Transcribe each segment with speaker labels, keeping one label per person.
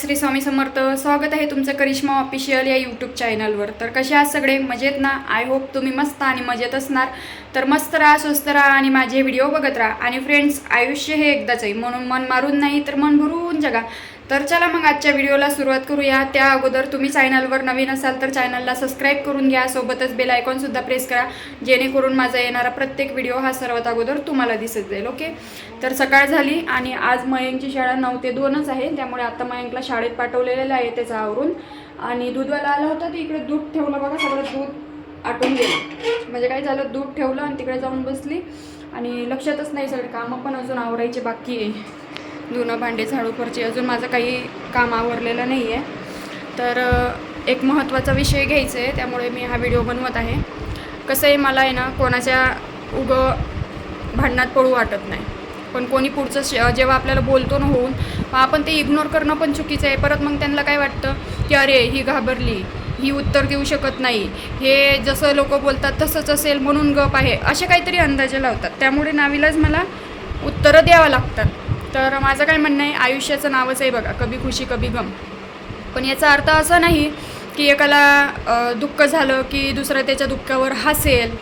Speaker 1: श्री स्वामी समर्थ. स्वागत आहे तुमचं करिश्मा ऑफिशियल या यूट्यूब चॅनलवर तर कसे आहात सगळे? मजेत ना? आय होप तुम्ही मस्त आणि मजेत असणार. तर मस्त राहा स्वस्त राहा आणि माझे व्हिडिओ बघत राहा. आणि फ्रेंड्स आयुष्य हे एकदाच आहे. म्हणून मन मारून नाही तर मन भरून जगा. तर चला मग आजच्या व्हिडिओला सुरुवात करूया. त्या अगोदर तुम्ही चॅनलवर नवीन असाल तर चॅनलला सबस्क्राईब करून घ्या. सोबतच बेल आयकॉनसुद्धा प्रेस करा. जेणेकरून माझा येणारा प्रत्येक व्हिडिओ हा सर्वात अगोदर तुम्हाला दिसत जाईल ओके तर सकाळ झाली आणि आज मयंकची शाळा नऊ ते दोनच आहे. त्यामुळे आता मयंकला शाळेत पाठवलेलं आहे त्याचं आवरून. आणि दूधवाला आला होता तर इकडे दूध ठेवलं बघा सगळं दूध आटून गेलं. म्हणजे काय झालं दूध ठेवलं आणि तिकडे जाऊन बसली. आणि लक्षातच नाही सगळे कामं पण अजून आवरायचे बाकी आहे. धुणं भांडे झाडू फरची अजून माझं काही काम आवरलेलं नाही आहे. तर एक महत्त्वाचा विषय घ्यायचा आहे त्यामुळे मी हा व्हिडिओ बनवत आहे. कसं आहे मला आहे ना कोणाच्या उगं भांडणात पडू वाटत नाही. पण कोणी पुढचं श जेव्हा आपल्याला बोलतो ना होऊन मग आपण ते इग्नोर करणं पण चुकीचं आहे. परत मग त्यांना काय वाटतं की अरे ही घाबरली ही उत्तर देऊ शकत नाही. हे जसं लोक बोलतात तसंच असेल म्हणून गप आहे. असे काहीतरी अंदाजे लावतात. त्यामुळे नावीलाच मला उत्तरं द्यावं लागतात. तर माझं काय म्हणणं आहे आयुष्याचं नावच आहे बघा कभी खुशी कभी गम. पण याचा अर्थ असा नाही की एकाला दुःख झालं की दुसरा त्याच्या दुःखावर हसेल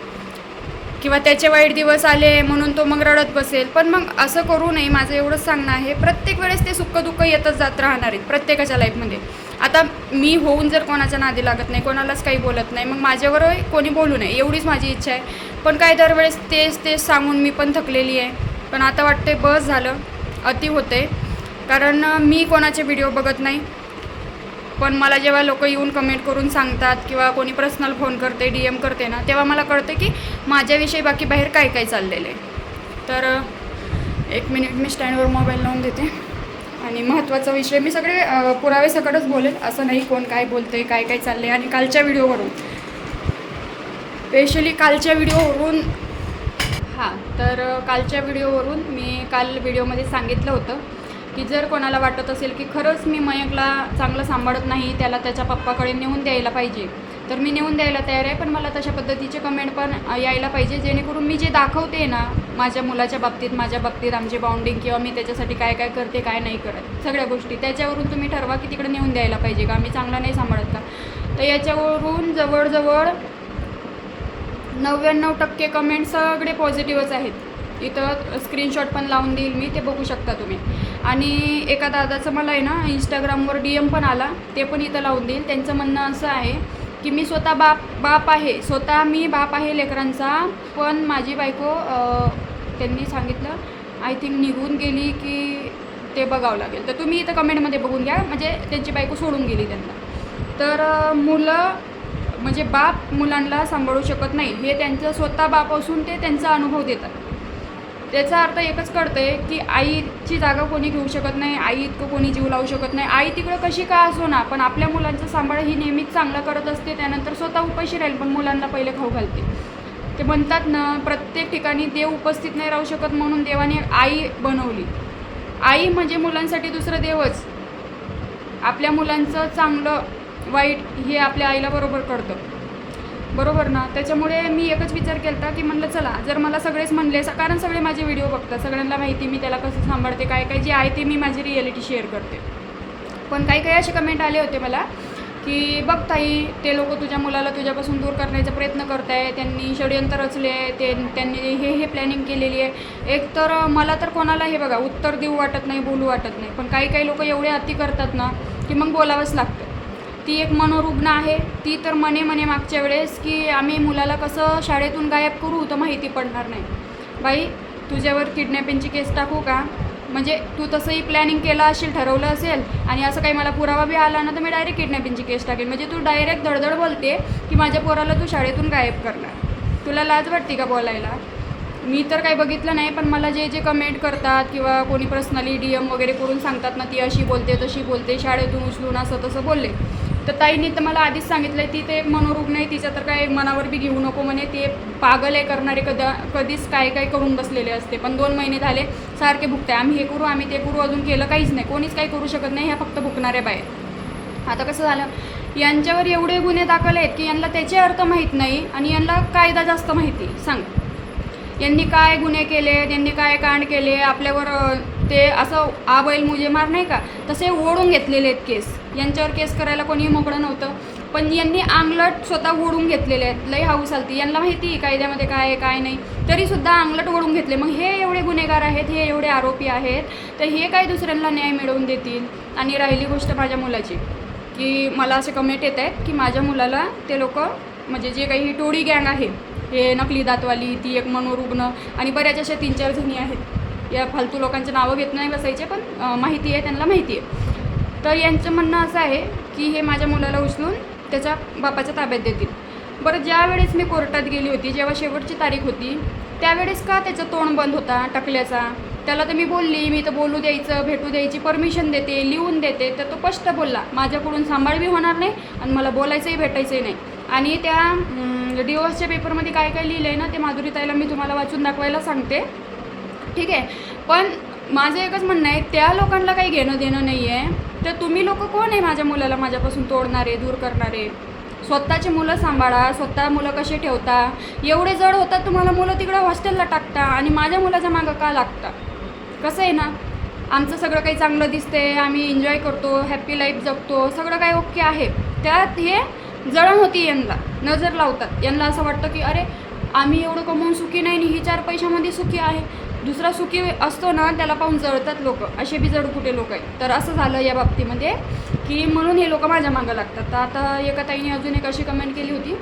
Speaker 1: किंवा त्याचे वाईट दिवस आले म्हणून तो मग रडत बसेल. पण मग असं करू नये माझं एवढंच सांगणं आहे. प्रत्येक वेळेस ते सुख दुःख येतच जात राहणार आहेत प्रत्येकाच्या लाईफमध्ये. आता मी होऊन जर कोणाच्या नादी लागत नाही कोणालाच काही बोलत नाही मग माझ्यावर कोणी बोलू नये एवढीच माझी इच्छा आहे. पण काय दरवेळेस तेच तेच सांगून मी पण थकलेली आहे. पण आता वाटते बस झालं. अति होते. कारण मी कोणाचे व्हिडिओ बघत नाही. पण मला जेव्हा लोक येऊन कमेंट करून सांगतात किंवा कोणी पर्सनल फोन करते डी एम करते ना तेव्हा मला कळतं की माझ्याविषयी बाकी बाहेर काय काय चाललेलं आहे. तर एक मिनिट मी स्टँडवर मोबाईल लावून देते. आणि महत्त्वाचा विषय मी सगळे अ, पुरावे सकटच बोलेल. असं नाही कोण काय बोलते काय काय चालले आणि कालच्या व्हिडिओवरून स्पेशली कालच्या व्हिडिओवरून हां तर कालच्या व्हिडिओवरून मी काल व्हिडिओमध्ये सांगितलं होतं की जर कोणाला वाटत असेल की खरंच मी मयंकला चांगलं सांभाळत नाही त्याला त्याच्या पप्पाकडे नेऊन द्यायला पाहिजे तर मी नेऊन द्यायला तयार आहे. पण मला तशा पद्धतीचे कमेंट पण यायला पाहिजे जेणेकरून मी जे दाखवते ना माझ्या मुलाच्या बाबतीत माझ्या बाबतीत आमची बाउंडिंग किंवा मी त्याच्यासाठी काय काय करते काय नाही करत सगळ्या गोष्टी. त्याच्यावरून तुम्ही ठरवा की तिकडे नेऊन द्यायला पाहिजे का? मी चांगला नाही सांभाळत का? तर याच्यावरून जवळजवळ नव्याण्णव टक्के कमेंट सगळे पॉझिटिव्हच आहेत. इथं स्क्रीनशॉट पण लावून देईल मी ते बघू शकता तुम्ही. आणि एका दादाचं मला आहे ना इंस्टाग्रामवर डी एम पण आला ते पण इथं लावून देईल. त्यांचं म्हणणं असं आहे की मी स्वतः बाप बाप आहे स्वतः मी बाप आहे लेकरांचा पण माझी बायको त्यांनी सांगितलं आय थिंक निघून गेली की ते बघावं लागेल. तर तुम्ही इथं कमेंटमध्ये बघून घ्या. म्हणजे त्यांची बायको सोडून गेली त्यांना. तर मुलं म्हणजे बाप मुलांना सांभाळू शकत नाही. हे त्यांचं स्वतः बाप असून ते त्यांचा अनुभव देतात. त्याचा अर्थ एकच कळतंय की आईची जागा कोणी घेऊ शकत नाही आई इतकं कोणी जीव लावू शकत नाही. आई तिकडं कशी का असो ना पण आपल्या मुलांचा सांभाळ ही नेहमीच चांगला करत असते. त्यानंतर स्वतः उपाशी राहील पण मुलांना पहिले खाऊ घालते. ते म्हणतात ना प्रत्येक ठिकाणी देव उपस्थित नाही राहू शकत म्हणून देवाने आई बनवली. आई म्हणजे मुलांसाठी दुसरं देवच. आपल्या मुलांचं चांगलं वाईट हे आपल्या आईला बरोबर कळतं. बरोबर ना? त्याच्यामुळे मी एकच विचार केला की म्हणलं चला जर मला सगळेच म्हणले कारण सगळे माझे व्हिडिओ बघतात सगळ्यांना माहिती मी त्याला कसं सांभाळते काय काय जे आहे ते मी माझी रिॲलिटी शेअर करते. पण काही काही असे कमेंट आले होते मला की बघ ताई ते लोक तुझ्या मुलाला तुझ्यापासून दूर करण्याचा प्रयत्न करत आहे त्यांनी षडयंत्र रचले आहे ते त्यांनी हे हे प्लॅनिंग केलेली आहे. एक तर मला तर कोणाला हे बघा उत्तर देऊ वाटत नाही बोलू वाटत नाही पण काही काही लोक एवढे अति करतात ना की मग बोलावंच लागतं. ती एक मनोरुग्ण आहे. ती तर मने मने मागच्या वेळेस की आम्ही मुलाला कसं शाळेतून गायब करू तर माहिती पडणार नाही. बाई तुझ्यावर किडनॅपिंगची केस टाकू का? म्हणजे तू तसंही प्लॅनिंग केलं असेल ठरवलं असेल आणि असं काही मला पुरावा बी आला ना तर मी डायरेक्ट किडनॅपिंगची केस टाकेन. म्हणजे तू डायरेक्ट धडधड बोलते की माझ्या पोराला तू शाळेतून गायब करणार. तुला लाज वाटते का बोलायला? मी तर काही बघितलं नाही पण मला जे जे कमेंट करतात किंवा कोणी पर्सनली डी एम वगैरे करून सांगतात ना ती अशी बोलते तशी बोलते शाळेतून उचलून असं तसं बोलले. तर ताईंनी तर मला आधीच सांगितलं आहे ती ते एक मनोरुग्ण आहे तिच्या तर काय मनावर बी घेऊ नको म्हणे ते पागल आहे करणारे कदा कधीच काय काय करून बसलेले असते. पण दोन महिने झाले सारखे भुकते आम्ही हे करू आम्ही ते करू अजून केलं काहीच नाही. कोणीच काही करू शकत नाही ह्या फक्त भुकणाऱ्या बाहेर आता कसं झालं यांच्यावर एवढे गुन्हे दाखल आहेत की यांना त्याचे अर्थ माहीत नाही आणि यांना कायदा जास्त माहिती सांग. यांनी काय गुन्हे केले यांनी काय कांड केले आपल्यावर ते असं आबैल मुजे मार नाही का तसे ओढून घेतलेले आहेत केस. यांच्यावर केस करायला कोणी मोकळं नव्हतं. पण यांनी अंगलट स्वतः ओढून घेतलेले आहेत. लई हाऊस आलती. यांना माहिती आहे कायद्यामध्ये काय आहे काय नाही. तरीसुद्धा अंगलट ओढून घेतले. मग हे एवढे गुन्हेगार आहेत हे एवढे आरोपी आहेत तर हे काय दुसऱ्यांना न्याय मिळवून देतील? आणि राहिली गोष्ट माझ्या मुलाची की मला असे कमेंट येत आहेत की माझ्या मुलाला ते लोक म्हणजे जे काही ही टोळी गँग आहे हे नकली दातवाली ती एक मनोरुग्ण आणि बऱ्याच अशा तीन चार जणी आहेत. या फालतू लोकांचे नावं घेत नाही बसायचे पण माहिती आहे त्यांना माहिती आहे. तर यांचं म्हणणं असं आहे की हे माझ्या मुलाला उचलून त्याच्या बापाच्या ताब्यात देतील. बरं ज्या वेळेस मी कोर्टात गेली होती जेव्हा शेवटची तारीख होती त्यावेळेस का त्याचं तोंड बंद होता टकल्याचा? त्याला तर मी बोलली मी तर बोलू द्यायचं भेटू द्यायची परमिशन देते लिहून देते तर तो स्पष्ट बोलला माझ्याकडून सांभाळवी होणार नाही आणि मला बोलायचंही भेटायचंही नाही. आणि त्या डिवोर्सच्या पेपरमध्ये काय काय लिहिलं आहे ना ते माधुरीताईला मी तुम्हाला वाचून दाखवायला सांगते. ठीक आहे? पण माझं एकच म्हणणं आहे त्या लोकांना काही घेणं देणं नाही आहे तर तुम्ही लोक कोण आहे माझ्या मुलाला माझ्यापासून तोडणारे दूर करणारे? स्वतःची मुलं सांभाळा स्वतः मुलं कसे ठेवता? एवढे जड होतात तुम्हाला मुलं तिकडं हॉस्टेलला टाकता आणि माझ्या मुलाच्या मागं का लागता? कसं आहे ना? आमचं सगळं काही चांगलं दिसते आम्ही एन्जॉय करतो हॅप्पी लाईफ जगतो सगळं काही ओके आहे. त्यात हे जळण होती यांना नजर लावतात. यांना असं वाटतं की अरे आम्ही एवढं कमवून सुखी नाही आणि ही चार पैशामध्ये सुखी आहे. दुसरा सुखी असतो ना त्याला पाहून जळतात लोक. असे बी जड कुठे लोक आहेत. तर असं झालं या बाबतीमध्ये की म्हणून हे लोक माझ्या मागं लागतात. तर आता एका ताईने अजून एक अशी कमेंट केली होती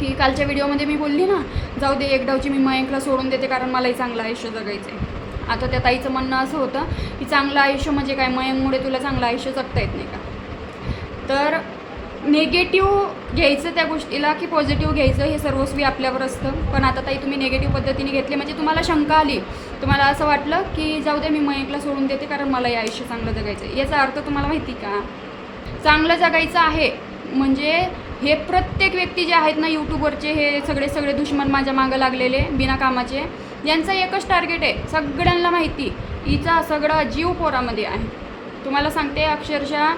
Speaker 1: की कालच्या व्हिडिओमध्ये मी बोलली ना जाऊ दे एक डावची मी मयंकला सोडून देते कारण मलाही चांगलं आयुष्य जगायचं आहे आता त्या ताईचं म्हणणं असं होतं की चांगलं आयुष्य म्हणजे काय? मयंकमुळे तुला चांगलं आयुष्य जगता येत नाही का? तर निगेटिव्ह घ्यायचं त्या गोष्टीला की पॉझिटिव्ह घ्यायचं हे सर्वस्वी आपल्यावर असतं. पण आता ताई तुम्ही निगेटिव्ह पद्धतीने घेतले म्हणजे तुम्हाला शंका आली. तुम्हाला असं वाटलं की जाऊ दे मी मयंकला सोडून देते कारण मला हे आयुष्य चांगलं जगायचं आहे याचा अर्थ तुम्हाला माहिती का? चांगलं जगायचं आहे. म्हणजे हे प्रत्येक व्यक्ती जे आहेत ना यूट्यूबवरचे हे सगळे सगळे दुश्मन माझ्या मागं लागलेले बिना कामाचे यांचं एकच टार्गेट आहे. सगळ्यांना माहिती. हिचा सगळा जीव पोरामध्ये आहे. तुम्हाला सांगते अक्षरशः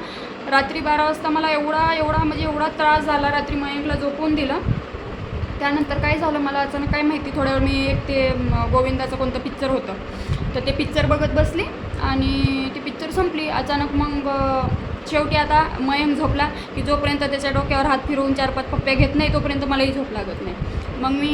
Speaker 1: रात्री बारा वाजता मला एवढा एवढा म्हणजे एवढा त्रास झाला रात्री मयंकला झोपून दिलं. त्यानंतर काय झालं मला अचानक काय माहिती थोड्या वेळ मी एक ते गोविंदाचं कोणतं पिक्चर होतं. तर ते पिक्चर बघत बसली आणि ती पिक्चर संपली. अचानक मग शेवटी आता मयंक झोपला की जोपर्यंत त्याच्या डोक्यावर हात फिरवून चार पाच पप्प्या घेत नाही तोपर्यंत मलाही झोप लागत नाही. मग मी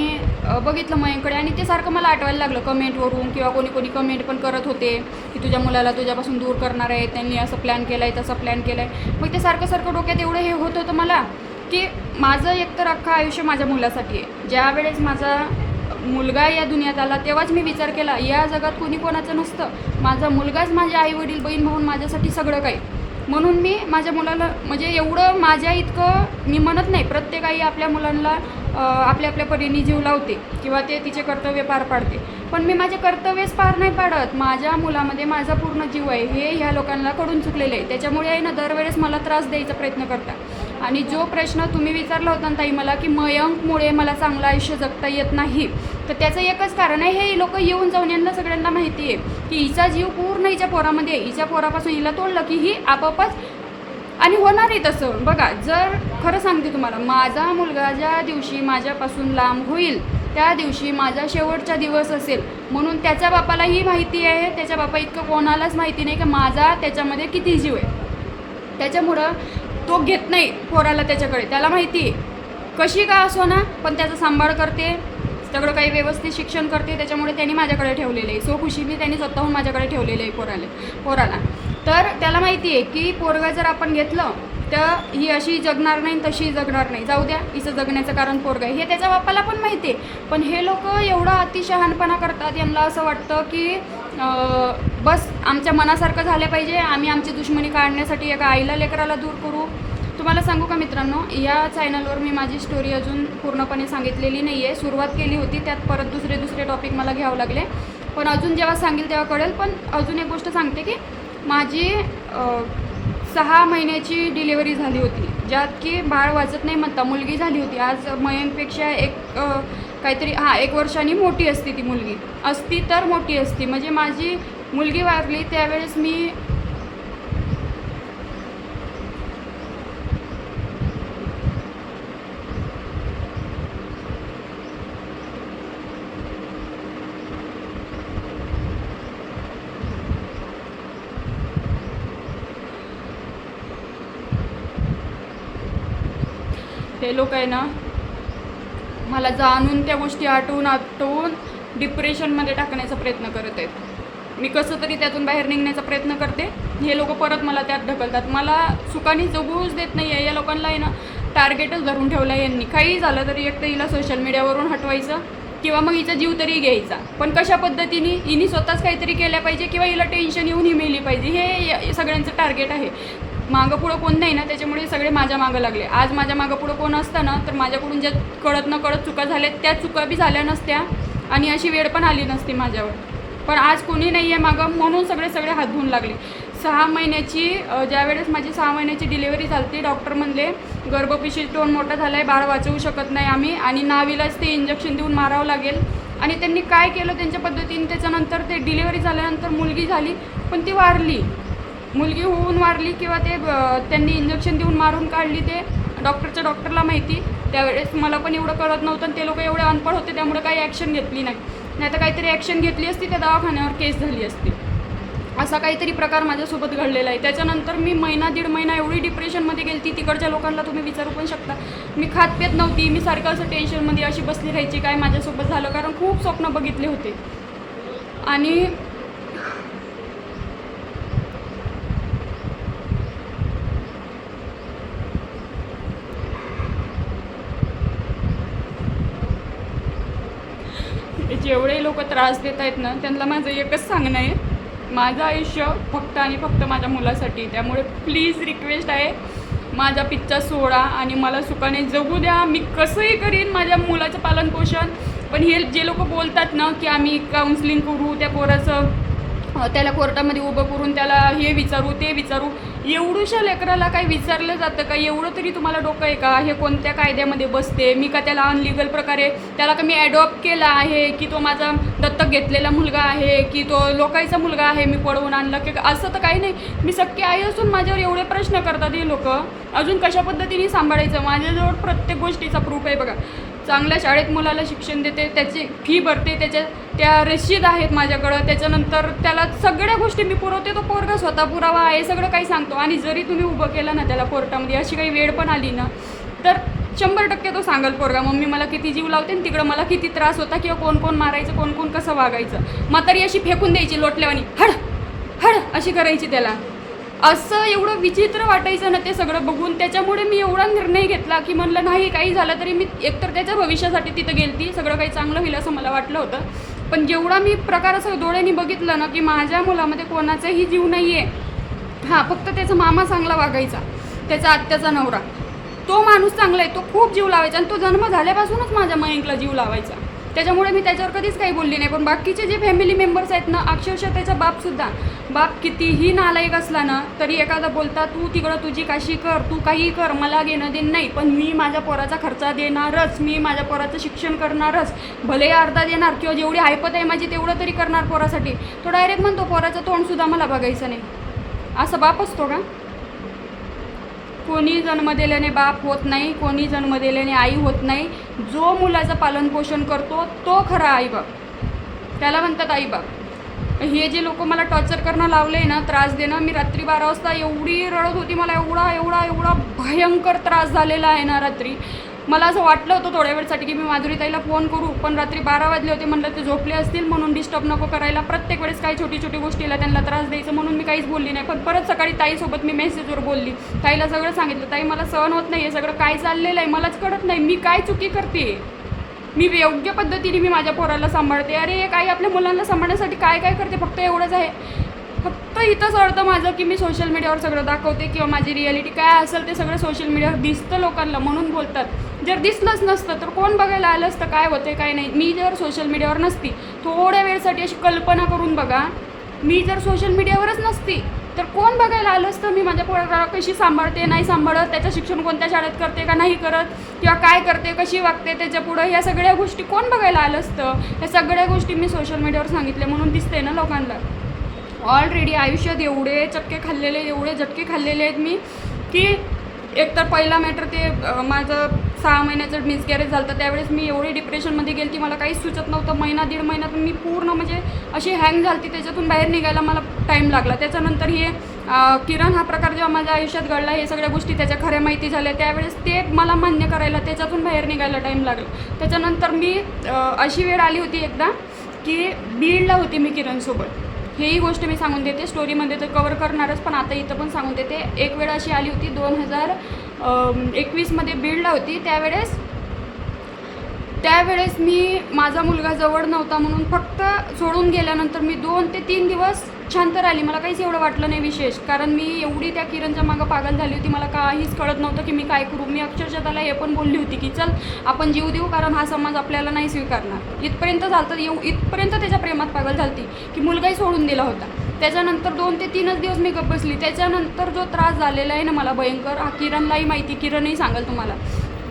Speaker 1: बघितलं मयंकडे आणि ते सारखं मला आठवायला लागलं कमेंटवरून किंवा कोणी कोणी कमेंट पण करत होते की तुझ्या मुलाला तुझ्यापासून दूर करणार आहे त्यांनी असं प्लॅन केलं आहे तसं प्लॅन केलं आहे मग ते सारखं सारखं डोक्यात एवढं हे होत होतं मला की माझं एकतर अख्खं आयुष्य माझ्या मुलासाठी आहे. ज्यावेळेस माझा मुलगा या दुनियात आला तेव्हाच मी विचार केला या जगात कोणी कोणाचं नसतं. माझा मुलगाच माझे आई वडील बहीण भाऊन माझ्यासाठी सगळं काही. म्हणून मी माझ्या मुलाला म्हणजे एवढं माझ्या इतकं मी म्हणत नाही प्रत्येक आई आपल्या मुलांना आपल्या आपल्या परीने जीव लावते किंवा ते तिचे कर्तव्य पार पाडते. पण मी माझे कर्तव्यच पार नाही पाडत. माझ्या मुलामध्ये माझा पूर्ण जीव आहे. हे ह्या लोकांना कडून चुकलेलं आहे. त्याच्यामुळे आहे ना दरवेळेस मला त्रास द्यायचा प्रयत्न करतात आणि जो प्रश्न तुम्ही विचारला होता ताई मला की मयंकमुळे मला चांगलं आयुष्य जगता येत नाही तर त्याचं एकच कारण आहे हे लोक येऊन जाऊन यांना सगळ्यांना माहिती आहे की हिचा जीव पूर्ण हिच्या पोरामध्ये आहे. हिच्या पोरापासून हिला तोडलं की ही आपापच आणि होणार आहे तसं. बघा जर खरं सांगते तुम्हाला माझा मुलगा ज्या दिवशी माझ्यापासून लांब होईल त्या दिवशी माझा शेवटचा दिवस असेल. म्हणून त्याच्या बापालाही माहिती आहे त्याच्या बापा इतकं कोणालाच माहिती नाही की माझा त्याच्यामध्ये किती जीव आहे. त्याच्यामुळं तो घेत नाही पोराला त्याच्याकडे. त्याला माहिती आहे. कशी का असो ना पण त्याचा सांभाळ करते सगळं काही व्यवस्थित शिक्षण करते त्याच्यामुळे त्यांनी माझ्याकडे ठेवलेलं आहे. सो मी त्यांनी स्वतःहून माझ्याकडे ठेवलेलं आहे पोराला पोराला. तर त्याला माहिती आहे की पोरगा जर आपण घेतलं तर ही अशी जगणार नाही तशी जगणार नाही. जाऊ द्या हिचं जगण्याचं कारण पोरगा आहे. हे त्याच्या बापाला पण माहिती आहे. पण हे लोक एवढं अतिशहानपणा करतात. यांना असं वाटतं की बस आमच्या मनासारखं झालं पाहिजे. आम्ही आमची दुश्मनी काढण्यासाठी एका आईला लेकराला दूर करू. तुम्हाला सांगू का मित्रांनो या चॅनलवर मी माझी स्टोरी अजून पूर्णपणे सांगितलेली नाही आहे सुरुवात केली होती त्यात परत दुसरे दुसरे टॉपिक मला घ्यावं लागले. पण अजून जेव्हा सांगेल तेव्हा कळेल. पण अजून एक गोष्ट सांगते की माझी सहा महिन्याची डिलिव्हरी झाली होती ज्यात की बाळ वाचत नाही म्हणता मुलगी झाली होती. आज मयंकपेक्षा एक काहीतरी हां एक वर्षांनी मोठी असती ती मुलगी. असती तर मोठी असती. म्हणजे माझी मुलगी वारली त्यावेळेस मी हे लोक आहे ना मला जाणून त्या गोष्टी आठवून आठवून डिप्रेशनमध्ये टाकण्याचा प्रयत्न करत आहेत. मी कसं तरी त्यातून बाहेर निघण्याचा प्रयत्न करते. हे लोक परत मला त्यात ढकलतात. मला सुखाने जगूच देत नाही आहे या लोकांना आहे ना टार्गेटच धरून ठेवलं आहे यांनी. काही झालं तरी एक तर हिला सोशल मीडियावरून हटवायचं किंवा मग हिचा जीव तरी घ्यायचा. पण कशा पद्धतीने हिने स्वतःच काहीतरी केल्या पाहिजे किंवा हिला टेन्शन येऊन ही मेली पाहिजे हे सगळ्यांचं टार्गेट आहे. मागं पुढं कोण नाही ना त्याच्यामुळे सगळे माझ्या मागं लागले. आज माझ्या मागं पुढं कोण असतं ना तर माझ्याकडून ज्या कळत न कळत चुका झाल्या त्या चुका बी झाल्या नसत्या आणि अशी वेळ पण आली नसती माझ्यावर. पण आज कोणी नाही आहे मागं म्हणून सगळे सगळे हात धुवून लागले. सहा महिन्याची ज्यावेळेस माझी सहा महिन्याची डिलिव्हरी झाली डॉक्टर म्हणले गर्भपिशी टोन मोठा झाला आहे बाळ वाचवू शकत नाही आम्ही आणि नावीलाच ते इंजेक्शन देऊन मारावं लागेल. आणि त्यांनी काय केलं त्यांच्या पद्धतीने त्याच्यानंतर ते डिलिव्हरी झाल्यानंतर मुलगी झाली पण ती वारली. मुलगी होऊन वारली किंवा ते त्यांनी इंजेक्शन देऊन मारून काढली ते डॉक्टरच्या डॉक्टरला माहिती. त्यावेळेस मला पण एवढं कळत नव्हतं आणि ते लोक एवढे अनपढ होते त्यामुळे काही ॲक्शन घेतली नाही. नाही तर काहीतरी ॲक्शन घेतली असती त्या दवाखान्यावर केस झाली असती. असा काहीतरी प्रकार माझ्यासोबत घडलेला आहे. त्याच्यानंतर मी महिना दीड महिना एवढी डिप्रेशनमध्ये गेली ती तिकडच्या लोकांना तुम्ही विचारू पण शकता. मी खात पेत नव्हती. मी सारखं असं टेन्शनमध्ये अशी बसली राहायची काय माझ्यासोबत झालं? कारण खूप स्वप्न बघितले होते. आणि जेवढे लोक त्रास देत आहेत ना त्यांना माझं एकच सांगणं आहे. माझं आयुष्य फक्त आणि फक्त माझ्या मुलासाठी त्यामुळे प्लीज रिक्वेस्ट आहे माझा पिच्चा सोडा आणि मला सुखाने जगू द्या. मी कसंही करीन माझ्या मुलाचं पालनपोषण. पण हे जे लोक बोलतात ना की आम्ही काउन्सिलिंग करू त्या पोराचं त्याला कोर्टामध्ये उभं करून त्याला हे विचारू ते विचारू एवढूशा लेकराला काही विचारलं जातं का? एवढं तरी तुम्हाला डोकं आहे का? हे कोणत्या कायद्यामध्ये बसते? मी का त्याला अनलिगल प्रकारे त्याला का मी ॲडॉप्ट केला आहे? की तो माझा दत्तक घेतलेला मुलगा आहे? की तो लोकायचा मुलगा आहे मी पळवून आणला? की असं तर काही नाही. मी सख्खी आई असून माझ्यावर एवढे प्रश्न करतात हे लोक. अजून कशा पद्धतीने सांभाळायचं? माझ्याजवळ प्रत्येक गोष्टीचा प्रूफ आहे बघा. चांगल्या शाळेत मुलाला शिक्षण देते त्याची फी भरते त्याच्या त्या रशीद आहेत माझ्याकडं. त्याच्यानंतर त्याला सगळ्या गोष्टी मी पुरवते. तो पोरगा स्वतः पुरावा आहे सगळं काही सांगतो. आणि जरी तुम्ही उभं केलं ना त्याला कोर्टामध्ये अशी काही वेळ पण आली ना तर शंभर टक्के तो सांगाल पोरगा मम्मी मला किती जीव लावते आणि तिकडं मला किती त्रास होता किंवा कोण कोण मारायचं कोण कोण कसं वागायचं? म्हातारी अशी फेकून द्यायची लोटल्यावानी हड हड अशी करायची त्याला. असं एवढं विचित्र वाटायचं ना ते सगळं बघून त्याच्यामुळे मी एवढा निर्णय घेतला की म्हणलं नाही काही झालं तरी मी एकतर त्याच्या भविष्यासाठी तिथं गेलती सगळं काही चांगलं होईल असं मला वाटलं होतं. पण जेवढा मी प्रकार असं डोळ्यांनी बघितलं ना की माझ्या मुलामध्ये कोणाचाही जीव नाही आहे हां फक्त त्याचा मामा चांगला वागायचा त्याचा आत्याचा नवरा. तो माणूस चांगला आहे तो खूप जीव लावायचा आणि तो जन्म झाल्यापासूनच माझ्या मयंकला जीव लावायचा. त्याच्यामुळे मी त्याच्यावर कधीच काही बोलली नाही. पण बाकीचे जे फॅमिली मेंबर्स आहेत ना अक्षरशः त्याचा बापसुद्धा बाप कितीही नालायक असला ना तरी एखादा बोलता तू तिकडं तुझी काशी कर तू काही कर मला घेणं देणं नाही पण मी माझ्या पोराचा खर्च देणारच मी माझ्या पोराचं शिक्षण करणारच भले अर्धा देणार किंवा जेवढी हायपत आहे माझी तेवढं तरी करणार पोरासाठी. तो डायरेक्ट म्हणतो पोराचं तोंडसुद्धा मला बघायचं नाही. असं बाप असतो का? कोणी जन्म दिल्याने बाप होत नाही कोणी जन्म दिल्याने आई होत नाही. जो मुलाचं पालनपोषण करतो तो खरा आईबाप त्याला म्हणतात आईबाप हे जे लोक मला टॉर्चर करणं लावले ना त्रास देणं मी रात्री बारा वाजता एवढी रडत होती मला एवढा एवढा एवढा भयंकर त्रास झालेला आहे ना रात्री. मला असं वाटलं होतं थोड्या वेळसाठी की मी माधुरीताईला फोन करू पण रात्री बारा वाजले होते म्हणलं ते झोपले असतील म्हणून डिस्टर्ब नको करायला. प्रत्येक वेळेस काही छोटी छोटी गोष्टीला त्यांना त्रास द्यायचं म्हणून मी काहीच बोलली नाही. पण परत सकाळी ताईसोबत मी मेसेजवर बोलली. ताईला सगळं सांगितलं. ताई मला सहन होत नाही हे सगळं काय चाललेलं आहे? मलाच कळत नाही. मी काय चुकी करते? मी योग्य पद्धतीने मी माझ्या पोराला सांभाळते. अरे काही आपल्या मुलांना सांभाळण्यासाठी काय काय करते? फक्त एवढंच आहे. फक्त इथंच अर्थ माझं की मी सोशल मीडियावर सगळं दाखवते किंवा माझी रियालिटी काय असेल ते सगळं सोशल मीडियावर दिसतं लोकांना म्हणून बोलतात. जर दिसलंच नसतं तर कोण बघायला आलं असतं काय होते काय नाही? मी जर सोशल मीडियावर नसती थोड्या वेळसाठी अशी कल्पना करून बघा मी जर सोशल मीडियावरच नसती तर कोण बघायला आलं असतं? मी माझ्या पोराला कशी सांभाळते नाही सांभाळत? त्याचं शिक्षण कोणत्या शाळेत करते का नाही करत? किंवा काय करते कशी वागते त्याच्या पुढं? ह्या सगळ्या गोष्टी कोण बघायला आलं असतं? ह्या सगळ्या गोष्टी मी सोशल मीडियावर सांगितल्या म्हणून दिसते ना लोकांना. ऑलरेडी आयुष्यात एवढे चटके खाल्लेले एवढे झटके खाल्लेले आहेत मी की एकतर पहिला मॅटर ते माझं सहा महिन्याचं मिसकॅरेज झालं होतं त्यावेळेस मी एवढी डिप्रेशनमध्ये गेली ती मला काहीच सुचत नव्हतं. महिना दीड महिन्यातून मी पूर्ण म्हणजे अशी हँग झाली त्याच्यातून बाहेर निघायला मला टाईम लागला. त्याच्यानंतर हे किरण हा प्रकार जेव्हा माझ्या आयुष्यात घडला हे सगळ्या गोष्टी त्याच्या खऱ्या माहिती झाल्या. त्यावेळेस ते मला मान्य करायला त्याच्यातून बाहेर निघायला टाईम लागला. त्याच्यानंतर मी अशी वेळ आली होती एकदा की बीडला होती मी किरणसोबत. हेही गोष्ट मी सांगून देते. स्टोरीमध्ये तर कवर करणारच पण आता इथं पण सांगून देते. एक वेळ अशी आली होती दोन हजार एकवीसमध्ये बीडला होती त्यावेळेस. त्यावेळेस मी माझा मुलगा जवळ नव्हता म्हणून फक्त सोडून गेल्यानंतर मी दोन ते तीन दिवस शांत राहिली. मला काहीच एवढं वाटलं नाही विशेष. कारण मी एवढी त्या किरणच्या मागं पागल झाली होती. मला काहीच कळत नव्हतं की मी काय करू. मी अक्षरशः त्याला हे पण बोलली होती की चल आपण जीव देऊ कारण हा समाज आपल्याला नाही स्वीकारणार. इथपर्यंत झालं तर येऊ इथपर्यंत त्याच्या प्रेमात पागल झालती की मुलगाही सोडून दिला होता. त्याच्यानंतर दोन ते तीनच दिवस मी गप बसली. त्याच्यानंतर जो त्रास झालेला आहे ना मला भयंकर हा किरणलाही माहिती किरणही सांगेल तुम्हाला.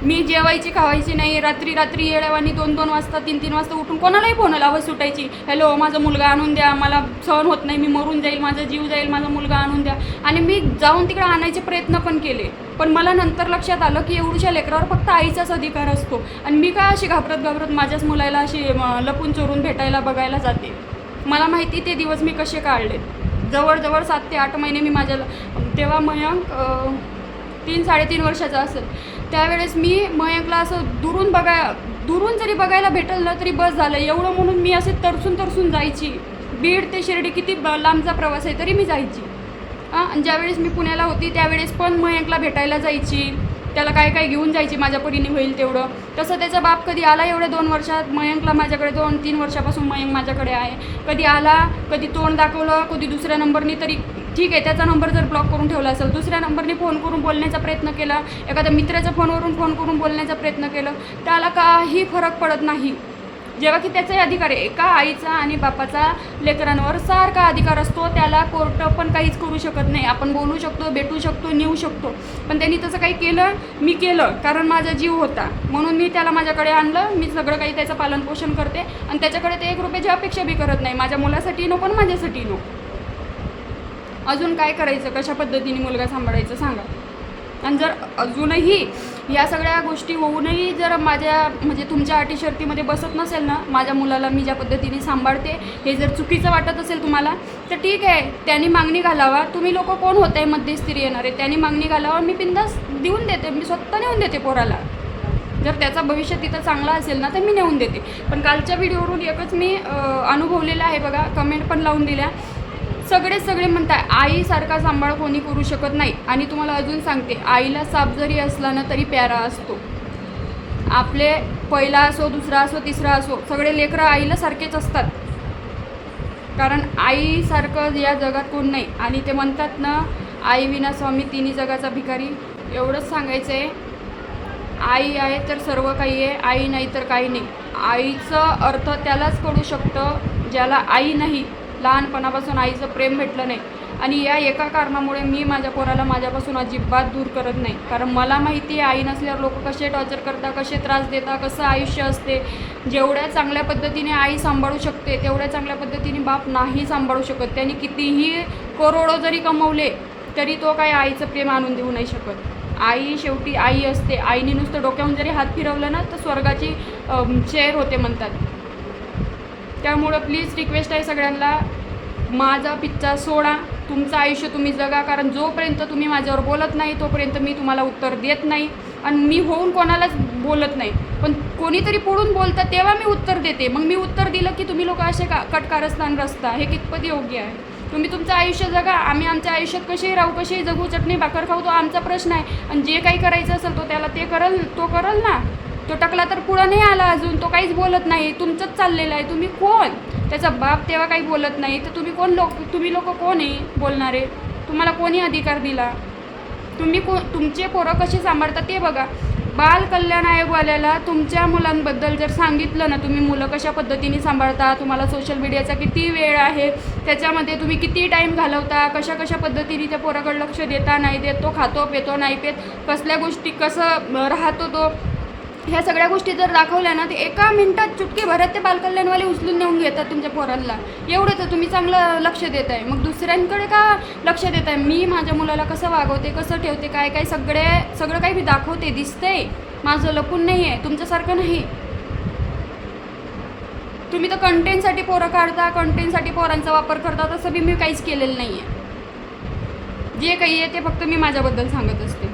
Speaker 1: मी जेवायची खावायची नाही. रात्री रात्री येड्यावानी दोन दोन वाजता तीन तीन वाजता उठून कोणालाही फोन आवाज सुटायची. हॅलो माझा मुलगा आणून द्या. मला सहन होत नाही. मी मरून जाईल. माझा जीव जाईल. माझा मुलगा आणून द्या. आणि मी जाऊन तिकडे आणायचे प्रयत्न पण केले. पण मला नंतर लक्षात आलं की एवढ्या लेकरावर फक्त आईचाच अधिकार असतो. आणि मी काय अशी घाबरत घाबरत माझ्याच मुलाला अशी लपून चोरून भेटायला बघायला जाते? मला माहिती ते दिवस मी कसे काढले. जवळजवळ सात ते आठ महिने मी माझ्या तेव्हा मयंक तीन साडेतीन वर्षाचा असेल. त्यावेळेस मी मयंकला असं दुरून बघाय दुरून जरी बघायला भेटलं ना तरी बस झालं. एवढं म्हणून मी असे तरसून तरसून जायची. बीड ते शिर्डी किती ब- लांबचा प्रवास आहे तरी मी जायची. हां ज्यावेळेस मी पुण्याला होती त्यावेळेस पण मयंकला भेटायला जायची. त्याला काय काय घेऊन जायची माझ्या परीने होईल तेवढं. तसं त्याचा बाप कधी आला एवढ्या दोन वर्षात? मयंकला माझ्याकडे दोन तीन वर्षापासून मयंक माझ्याकडे आहे. कधी आला कधी तोंड दाखवलं कधी दुसऱ्या नंबरनी तरी ठीक आहे त्याचा नंबर जर ब्लॉक करून ठेवला असेल दुसऱ्या नंबरने फोन करून बोलण्याचा प्रयत्न केला एखाद्या मित्राच्या फोनवरून फोन करून बोलण्याचा प्रयत्न केला त्याला काही फरक पडत नाही. जेव्हा की त्याचाही अधिकार आहे. एका आईचा आणि बापाचा लेकरांवर सारखा अधिकार असतो. त्याला कोर्ट पण काहीच करू शकत नाही. आपण बोलू शकतो भेटू शकतो नेऊ शकतो. पण त्यांनी तसं काही केलं मी केलं. कारण माझा जीव होता. म्हणून मी त्याला माझ्याकडे आणलं. मी सगळं काही त्याचं पालनपोषण करते. आणि त्याच्याकडे ते एक रुपयाची अपेक्षा बी करत नाही. माझ्या मुलासाठी नको पण माझ्यासाठी नो. अजून काय करायचं? कशा पद्धतीने मुलगा सांभाळायचं सांगा. आणि जर अजूनही या सगळ्या गोष्टी होऊनही जर माझ्या म्हणजे तुमच्या अटी शर्तीमध्ये बसत नसेल ना माझ्या मुलाला मी ज्या पद्धतीने सांभाळते हे जर चुकीचं वाटत असेल तुम्हाला तर ठीक आहे त्यांनी मागणी घालावा. तुम्ही लोक कोण होत आहे मध्यस्थी येणारे त्यांनी मागणी घालावा मी बिंदास देऊन देते मी स्वतः नेऊन देते पोराला. जर त्याचा भविष्य तिथं चांगला असेल ना तर मी नेऊन देते. पण कालच्या व्हिडिओवरून एकच मी अनुभवलेलं आहे बघा कमेंट पण लावून दिल्या. सगळे सगळे म्हणताय आईसारखा सांभाळ कोणी करू शकत नाही. आणि तुम्हाला अजून सांगते आईला साप जरी असला ना तरी प्यारा असतो. आपले पहिला असो दुसरा असो तिसरा असो सगळे लेकरं आईला सारखेच असतात. कारण आईसारखं या जगात कोण नाही. आणि ते म्हणतात ना आई विना स्वामी तिन्ही जगाचा भिकारी. एवढंच सांगायचं आहे आई आहे तर सर्व काही आहे आई नाही तर काही नाही. आईचं अर्थ त्यालाच कळू शकतं ज्याला आई नाही. लहानपणापासून आईचं प्रेम भेटलं नाही. आणि या एका कारणामुळे मी माझ्या पोराला माझ्यापासून अजिबात दूर करत नाही. कारण मला माहिती आहे आई नसल्यावर लोक कसे टॉर्चर करतात कसे त्रास देतात कसं आयुष्य असते. जेवढ्या चांगल्या पद्धतीने आई सांभाळू शकते तेवढ्या चांगल्या पद्धतीने बाप नाही सांभाळू शकत. त्यांनी कितीही करोडो जरी कमवले तरी तो काय आईचं प्रेम आणून देऊ नाही शकत. आई शेवटी आई असते. आईने नुसतं डोक्याहून जरी हात फिरवलं ना तर स्वर्गाची शेअर होते म्हणतात. त्यामुळं प्लीज रिक्वेस्ट आहे सगळ्यांना माझा पिच्चा सोडा तुमचं आयुष्य तुम्ही जगा कारण जोपर्यंत तुम्ही माझ्यावर बोलत नाही तोपर्यंत मी तुम्हाला उत्तर देत नाही आणि मी होऊन कोणालाच बोलत नाही. पण कोणीतरी पुढून बोलतं तेव्हा मी उत्तर देते. मग मी उत्तर दिलं की तुम्ही लोक असे का कटकारस्थान रस्ता हे कितपत योग्य आहे? तुम्ही तुमचं आयुष्य जगा आम्ही आमच्या आयुष्यात कसेही राहू कसेही जगू चटणी भाकर खाऊ तो आमचा प्रश्न आहे. आणि जे काही करायचं असेल तो त्याला ते करल तो करल ना. तो टकला तर पुढं नाही आला अजून तो काहीच बोलत नाही. तुमचंच चाललेलं आहे. तुम्ही कोण? त्याचा बाप तेव्हा काही बोलत नाही. तर तुम्ही कोण लोक तुम्ही लोक कोण आहे बोलणारे? तुम्हाला कोणी अधिकार दिला? तुम्ही को तुमचे पोरं कसे सांभाळता ते बघा. बाल कल्याण आयोगवाल्याला तुमच्या मुलांबद्दल जर सांगितलं ना तुम्ही मुलं कशा पद्धतीने सांभाळता? तुम्हाला सोशल मीडियाचा किती वेळ आहे? त्याच्यामध्ये तुम्ही किती टाईम घालवता? कशा कशा पद्धतीने त्या पोराकडे लक्ष देता नाही देत? तो खातो पितो नाही पेत? कसल्या गोष्टी कसं राहतो तो? ह्या सगळ्या गोष्टी जर दाखवल्या ना ते एका मिनिटात चुटकी भरत ते बालकल्याणवाले उचलून नेऊन घेतात तुमच्या पोरांना. एवढं तर तुम्ही चांगलं लक्ष देत आहे मग दुसऱ्यांकडे का लक्ष देत आहे मी माझ्या मुलाला कसं वागवते कसं ठेवते काय काय सगळे सगळं काही मी दाखवते दिसतंय. माझं लपून नाही आहे तुमच्यासारखं नाही. तुम्ही तर कंटेंटसाठी पोरं काढता कंटेंटसाठी पोरांचा वापर करता तसं बी मी काहीच केलेलं नाही आहे जे काही आहे ते फक्त मी माझ्याबद्दल सांगत असते.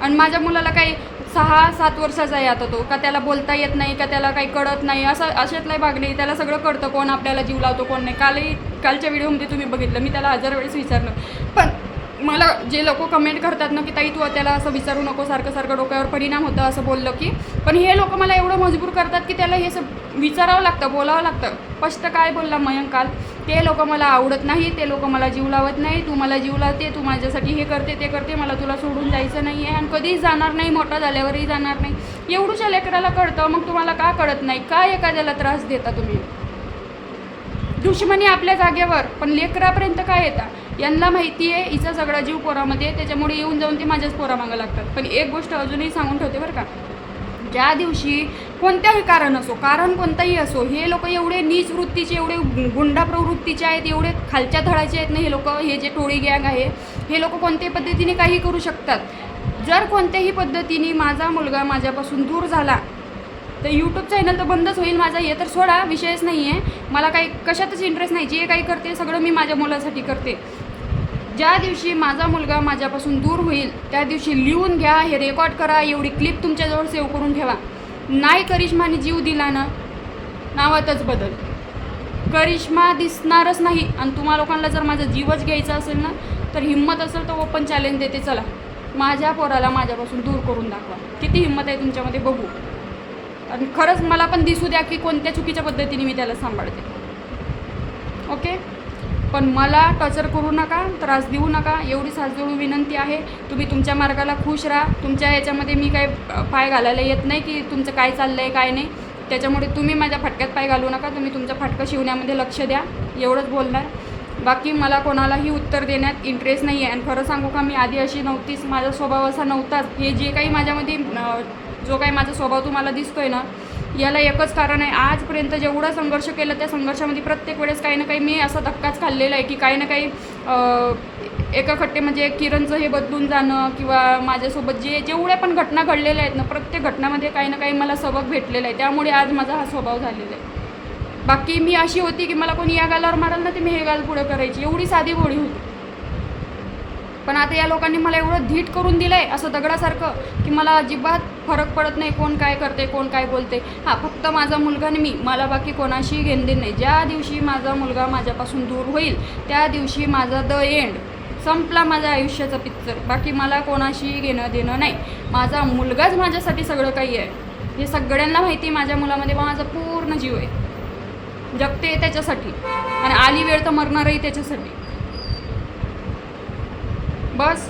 Speaker 1: आणि माझ्या मुलाला काही सहा सात वर्षाचा आहे आता तो. का त्याला बोलता येत नाही का त्याला काही कळत नाही असं अशातलाही भाग नाही त्याला सगळं कळतं कोण आपल्याला जीव लावतो कोण नाही. कालही कालच्या व्हिडिओमध्ये तुम्ही बघितलं. मी त्याला हजार वेळेस विचारलं. पण मला जे लोक कमेंट करतात ना की ताई तू त्याला असं विचारू नको सारखं सारखं डोक्यावर परिणाम होतं असं बोललं की. पण हे लोक मला एवढं मजबूर करतात की त्याला हे असं विचारावं लागतं बोलावं लागतं. स्पष्ट काय बोलला मयंक काल ते लोक मला आवडत नाही ते लोक मला जीव लावत नाही तू मला जीव लावते तू माझ्यासाठी हे करते ते करते मला तुला सोडून जायचं नाही आहे आणि कधीही जाणार नाही मोठा झाल्यावरही जाणार नाही. एवढूच्या लेकराला कळतं मग तुम्हाला का कळत नाही? का एखाद्याला त्रास देता तुम्ही? दुश्मनी आपल्या जागेवर पण लेकरापर्यंत काय येतात यांना माहिती आहे हिचा सगळा जीव पोरामध्ये आहे, त्याच्यामुळे येऊन जाऊन ते माझ्याच पोरामागं लागतात. पण एक गोष्ट अजूनही सांगून ठेवते बरं का. ज्या दिवशी कोणत्याही कारण असो कारण कोणतंही असो हे लोक एवढे नीच वृत्तीचे एवढे गु- गुंडा प्रवृत्तीचे आहेत एवढे खालच्या थळाचे आहेत ना हे लोक हे जे टोळी गँग आहे हे लोक कोणत्याही पद्धतीने काही करू शकतात? जर कोणत्याही पद्धतीने माझा मुलगा माझ्यापासून दूर झाला तर यूट्यूब चॅनल तर बंदच होईल माझा हे तर सोडा विषयच नाही आहे मला काही कशातच इंटरेस्ट नाही जे काही करते सगळं मी माझ्या मुलासाठी करते. ज्या दिवशी माझा मुलगा माझ्यापासून दूर होईल त्या दिवशी लिहून घ्या हे रेकॉर्ड करा एवढी क्लिप तुमच्याजवळ सेव्ह करून ठेवा. नाही करिश्माने जीव दिला ना नावातच बदल. करिश्मा दिसणारच नाही आणि तुम्हा लोकांना जर माझा जीवच घ्यायचा असेल ना तर हिंमत असेल तर ओपन चॅलेंज देते. चला माझ्या पोराला माझ्यापासून दूर करून दाखवा. किती हिंमत आहे तुमच्यामध्ये बघू. आणि खरंच मला पण दिसू द्या की कोणत्या चुकीच्या पद्धतीने मी त्याला सांभाळते. ओके पण मला टॉर्चर करू नका त्रास देऊ नका. एवढी साजळू विनंती आहे. तुम्ही तुमच्या मार्गाला खुश राहा. तुमच्या याच्यामध्ये मी काय पाय घालायला येत नाही की तुमचं काय चाललं आहे काय नाही. त्याच्यामुळे तुम्ही माझ्या फाटक्यात पाय घालू नका. तुम्ही तुमचं फाटकं शिवण्यामध्ये लक्ष द्या. एवढंच बोलणार. बाकी मला कोणालाही उत्तर देण्यात इंटरेस्ट नाही आहे आणि खरं सांगू का मी आधी अशी नव्हतीच. माझा स्वभाव असा नव्हताच. हे जे काही माझ्यामध्ये जो काही माझा स्वभाव तुम्हाला दिसतोय ना याला एकच कारण आहे आजपर्यंत जेवढा संघर्ष केला त्या संघर्षामध्ये प्रत्येक वेळेस काही ना काही मी असा धक्काच खाल्लेला आहे की काही ना काही एका खट्टे म्हणजे किरणचं हे बदलून जाणं किंवा माझ्यासोबत जे जेवढ्या पण घटना घडलेल्या आहेत ना प्रत्येक घटनामध्ये काही ना काही मला सबक भेटलेला आहे. त्यामुळे आज माझा हा स्वभाव झालेला आहे. बाकी मी अशी होती की मला कोणी या गालावर माराल ना ते मी हे गाल पुढं करायची. एवढी साधी बोळी होती. पण आता या लोकांनी मला एवढं धीट करून दिलं आहे असं दगडासारखं की मला अजिबात फरक पडत नाही कोण काय करते कोण काय बोलते. हां फक्त माझा मुलगा आणि मी मला बाकी कोणाशी घेणदेण नाही. ज्या दिवशी माझा मुलगा माझ्यापासून दूर होईल त्या दिवशी माझा द एंड संपला माझ्या आयुष्याचा पिक्चर बाकी मला कोणाशी घेणं देणं नाही. माझा मुलगाच माझ्यासाठी सगळं काही आहे. हे सगळ्यांना माहिती आहे माझ्या मुलामध्ये माझा पूर्ण जीव आहे. जगते त्याच्यासाठी. आणि आली वेळ तर मरणारही त्याच्यासाठी. बस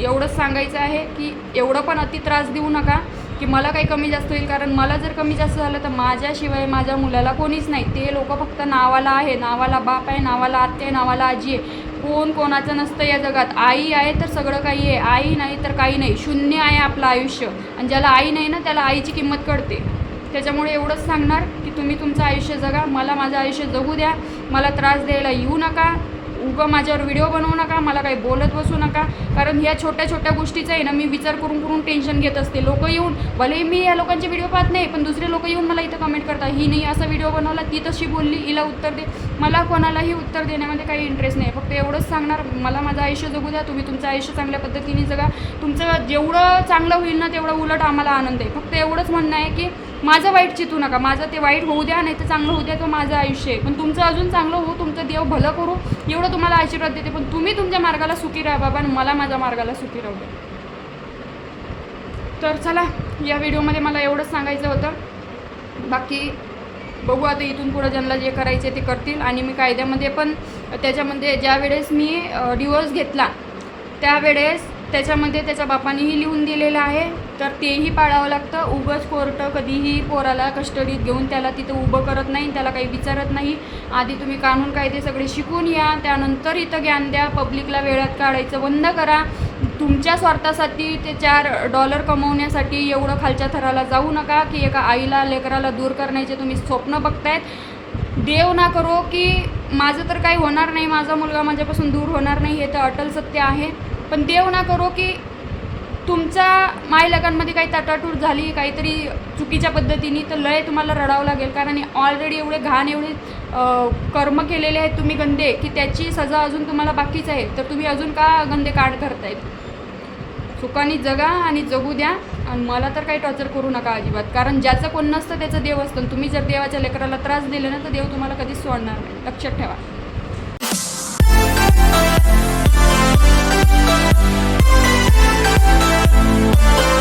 Speaker 1: एवढंच सांगायचं आहे की एवढं पण अति त्रास देऊ नका. की मला काही कमी जास्त होईल कारण मला जर कमी जास्त झालं तर माझ्याशिवाय माझ्या मुलाला कोणीच नाही. ते लोक फक्त नावाला आहे नावाला बाप आहे नावाला आत्या आहे नावाला आजी आहे. कोण कोणाचं नसतं या जगात. आई आहे तर सगळं काही आहे आई नाही तर काही नाही. शून्य आहे आपलं आयुष्य. आणि ज्याला आई नाही ना त्याला आईची किंमत कळते. त्याच्यामुळे एवढंच सांगणार की तुम्ही तुमचं आयुष्य जगा. मला माझं आयुष्य जगू द्या. मला त्रास द्यायला येऊ नका. उगं माझ्यावर व्हिडिओ बनवू नका मला काही बोलत बसू नका. कारण ह्या छोट्या छोट्या गोष्टीचा आहे ना मी विचार करून करून टेन्शन घेत असते. लोक येऊन भले मी या लोकांचे व्हिडिओ पाहत नाही पण दुसरे लोक येऊन मला इथं कमेंट करतात ही नाही असा व्हिडिओ बनवला ती तशी बोलली हिला उत्तर दे. मला कोणालाही उत्तर देण्यामध्ये काही इंटरेस्ट नाही. फक्त एवढंच सांगणार मला माझं आयुष्य जगू द्या तुम्ही तुमचं आयुष्य चांगल्या पद्धतीने जगा. तुमचं जेवढं चांगलं होईल ना तेवढं उलट आम्हाला आनंद आहे. फक्त एवढंच म्हणणं आहे की माझं वाईट चितू नका. माझं ते वाईट होऊ द्या नाही तर चांगलं होऊ द्या तो माझं आयुष्य आहे. पण तुमचं अजून चांगलं होऊ तुमचं देव भलं करू एवढं तुम्हाला आशीर्वाद देते. पण तुम्ही तुमच्या मार्गाला सुखी राहा बाबा आणि मला माझ्या मार्गाला सुखी राहू द्या. तर चला या व्हिडिओमध्ये मला एवढंच सांगायचं होतं. बाकी बघू आता इथून पुढं ज्यांना जे करायचे ते करतील. आणि मी कायद्यामध्ये पण त्याच्यामध्ये ज्या वेळेस मी डिवोर्स घेतला त्यावेळेस त्याच्यामध्ये त्याच्या बापानेही लिहून दिलेलं आहे. तर तेही पाळावं लागतं. उगंच कोर्ट कधीही पोराला कस्टडीत घेऊन त्याला तिथं उभं करत नाही त्याला काही विचारत नाही. आधी तुम्ही कानून कायदे सगळे शिकून या त्यानंतर इथं ज्ञान द्या पब्लिकला वेळात काढायचं बंद करा. तुमच्या स्वार्थासाठी ते चार डॉलर कमवण्यासाठी एवढं खालच्या थराला जाऊ नका की एका आईला लेकराला दूर करण्याचे तुम्ही स्वप्न बघतायत. देव ना करो की माझं तर काही होणार नाही माझा मुलगा माझ्यापासून दूर होणार नाही हे तर अटल सत्य आहे. पण देव ना करो की तुमच्या मायलकांमध्ये काही तटाटूट झाली काहीतरी चुकीच्या पद्धतीने तर लय तुम्हाला रडावं लागेल. कारण ऑलरेडी एवढे घाण एवढे कर्म केलेले आहेत तुम्ही गंदे की त्याची सजा अजून तुम्हाला बाकीच आहे. तर तुम्ही अजून का गंदे काढ करतायत? सुखाने जगा आणि जगू द्या. आणि मला तर काही टॉर्चर करू नका अजिबात. कारण ज्याचं कोण नसतं त्याचं देव असतं. आणि तुम्ही जर देवाच्या लेकराला त्रास दिले ना तर देव तुम्हाला कधीच सोडणार नाही. लक्षात ठेवा.
Speaker 2: Bye.